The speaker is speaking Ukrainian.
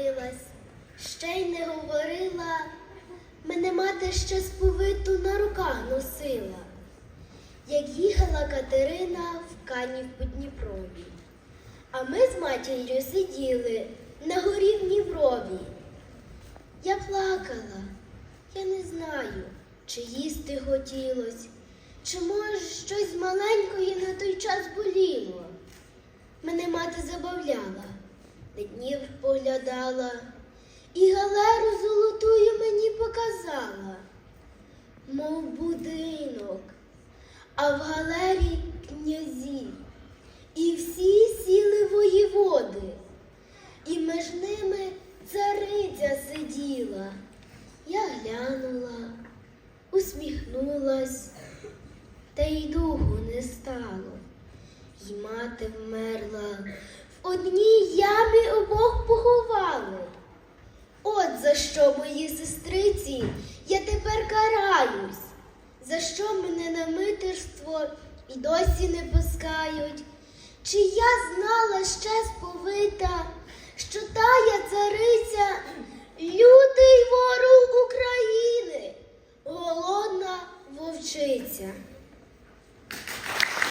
народилась, ще й не говорила, мене мати ще сповиту на руках носила. Як їхала Катерина в Канів по Дніпрові, а ми з матір'ю сиділи на горі в Дніпрові. Я плакала, я не знаю, чи їсти хотілось, чи може щось маленької на той час боліло. Мене мати забавляла, поглядала і галеру золотую мені показала, мов будинок, а в галері князі, і всі сіли воєводи, і між ними цариця сиділа. Я глянула, усміхнулась, та й духу не стало. І мати вмерла, в одній ямі обох слугували. От за що мої сестриці я тепер караюсь, за що мене на митерство і досі не пускають. Чи я знала ще сповита, що та я цариця лютий ворог України, голодна вовчиця.